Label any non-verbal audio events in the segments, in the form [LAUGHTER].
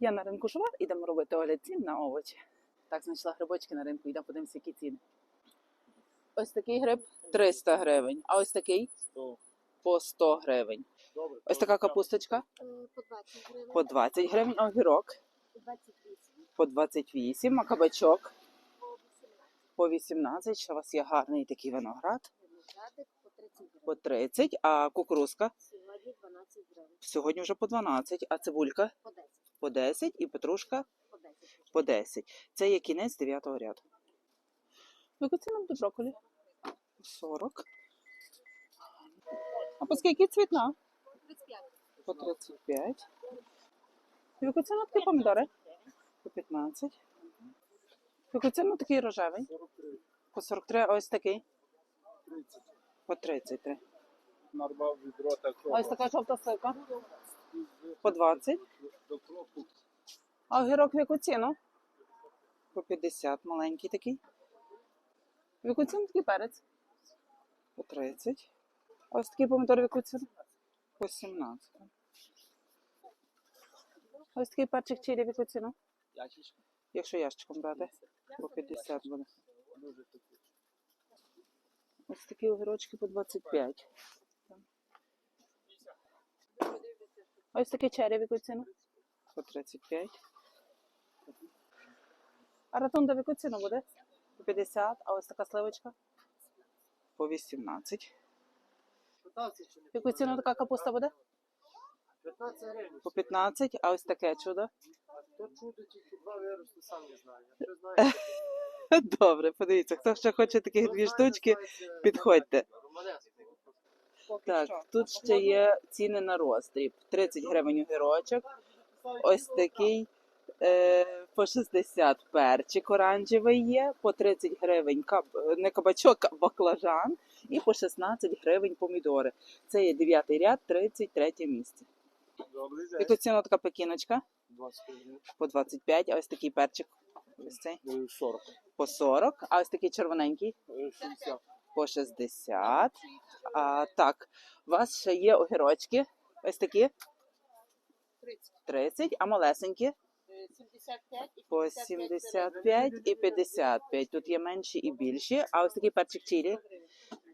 Я на ринку Шувар, ідемо робити огляд цін на овочі. Так, знайшла грибочки на ринку, йдемо подивимося, які ціни. Ось такий гриб 300 гривень, а ось такий 100. по 100 гривень. Добре. Ось така капусточка Е, По 20 гривень. по 20 гривень, огірок 28. по 28, а кабачок По 18. по 18. Ще у вас є гарний такий виноград Виноградик по 30 по 30, а кукурузка Сьогодні 12 гривень. сьогодні вже по 12, а цибулька По 10. По 10 і петрушка По 10. Це є кінець 9 ряду. Яку ціну до брокколі? 40. А по скільки цвітна? 35. По 35. Яку ціну такі помідори? По 15. Яку ціну такий рожевий? По 43, а ось такий? 30. По 33. Нарвав відро такого. Ось така жовта сливка? По 20. До кроку. А огірок в яку ціну? По 50, маленький такий. В яку ціну такий перець? По 30. А ось такий помідор в яку ціну? По 17. Ось такий перчик чилі в яку ціну? Якщо ящиком брати, по 50 буде. Ось такі огірочки по 25. А ось такий черрі в яку ціну? По 35. А ратунда в яку ціну буде? По 50, а ось така сливочка? По 18. В яку ціну така капуста буде? 15 гривень. По 15, а ось таке чудо? То чудо тільки два виросли, сам не знаю. Якщо знаєте, [LAUGHS] Добре, подивіться, хто ще хоче таких дві штучки, підходьте. Романеск. Так, тут ще є ціни на роздріб. 30 гривень огірочок, ось такий е, по 60 перчик оранжевий є, по 30 гривень каб, не кабачок, а баклажан, і по 16 гривень помідори. Це є 9 ряд, 33 місце. Добрий І тут ціна така пекіночка 20 по 25, а ось такий перчик ось цей Ну, 40. по 40, а ось такий червоненький Е, 60. По 60. А, так, у вас ще є огірочки, ось такі 30. 30, а малесенькі 75 по 75 і 55. Тут є менші і більші, а ось такий перчик чилі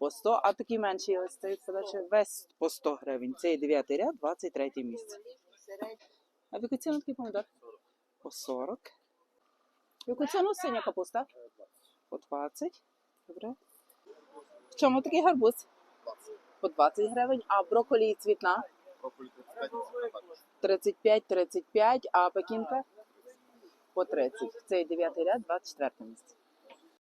по 100, а такий менший ось цей подача весь по 100 гривень. Це є 9 ряд, 23 місце. А в яку ціну такий помідор? По 40. В яку ціну синя капуста? По 20. Добре. Чому такий гарбуз? По 20 гривень, а брокколі і цвітна? Брокколі 35 35-35, а пекінка? По 30. Це дев'ятий 9 ряд, 24 місце.